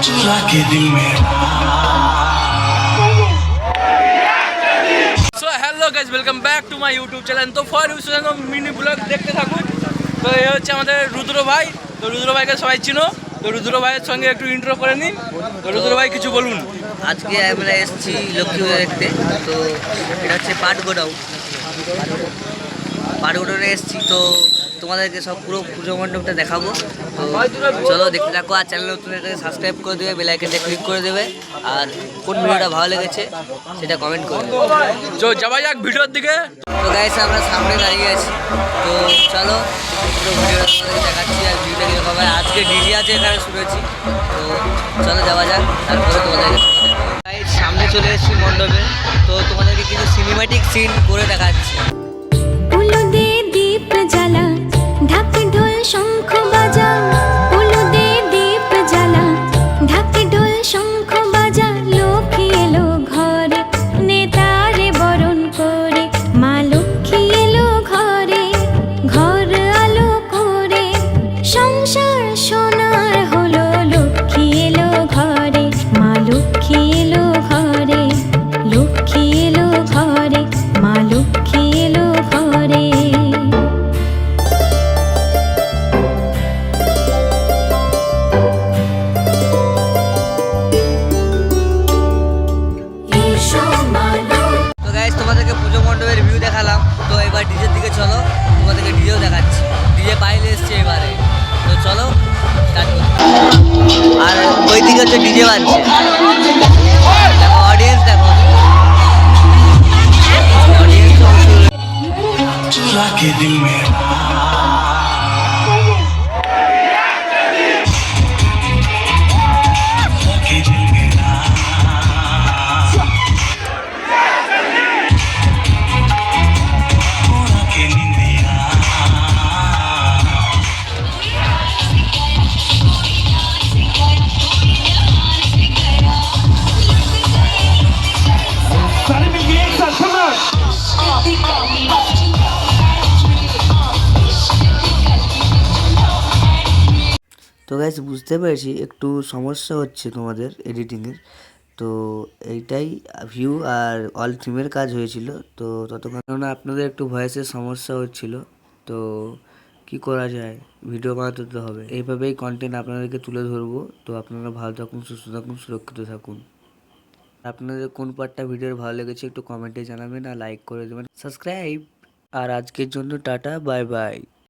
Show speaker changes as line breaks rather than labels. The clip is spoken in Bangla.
चुरा के दिल मेरा
so hello guys welcome back to my YouTube channel তো ফর ইউ মিনি ব্লগ দেখতে থাকুন তো এ হচ্ছে আমাদের রুদ্র ভাই তো রুদ্র ভাইকে সবাই চিনো তো রুদ্র ভাইয়ের সঙ্গে একটু ইন্ট্রো করে নিন তো রুদ্র ভাই কিছু বলুন
আজকে আমরা এসেছি লক্ষ্মী পূজা দেখতে তো এটা হচ্ছে পাটগোডাউ পাটগোডাউনে এসেছি তো তোমাদেরকে সব পুরো পুজো মণ্ডপটা দেখাবো। তো চলো দেখতে থাকো আর চ্যানেল নতুন সাবস্ক্রাইব করে দেবে বেলাইকেনটা ক্লিক করে দেবে। আর কোন ভিডিওটা ভালো লেগেছে সেটা কমেন্ট করে
তো যাওয়া যাক ভিডিওর দিকে।
তো গাইস আমরা সামনে দাঁড়িয়ে আছি। তো চলো পুরো ভিডিওটা তোমাদেরকে দেখাচ্ছি আর ভিডিওটা কীরকম হয়। আজকে ডিজে আছে এখানে শুনেছি। তো চলো যাওয়া যাক তারপরে তোমাদেরকে সামনে চলে এসেছি মণ্ডপে। তো তোমাদেরকে কিছু সিনেমাটিক সিন করে দেখাচ্ছি। চলো, তোমাদেরকে ডিজেও দেখাচ্ছি। ডিজে পাইলে এসছে এবারে। তো চলো। আর ওই দিকে হচ্ছে ডিজে বাজছে দেখো অডিয়েন্স দেখো। অডিয়েন্স তো গাইস বুঝতে পেরেছি, একটু সমস্যা হচ্ছে তোমাদের এডিটিংয়ের তো এইটাই ভিউ আর অল থিমের কাজ হয়েছিল। তো ততক্ষণ আপনাদের একটু ভয়েসের সমস্যা হচ্ছিল। তো কি করা যায়? ভিডিও বানাতে তো হবে। এইভাবেই কন্টেন্ট আপনাদেরকে তুলে ধরবো। তো আপনারা ভালো থাকুন, সুস্থ থাকুন, সুরক্ষিত থাকুন। আপনাদের কোন পার্টটা ভিডিওর ভালো লেগেছে একটু কমেন্টে জানাবেন আর লাইক করে দেবেন। সাবস্ক্রাইব আর আজকের জন্য টাটা বাই বাই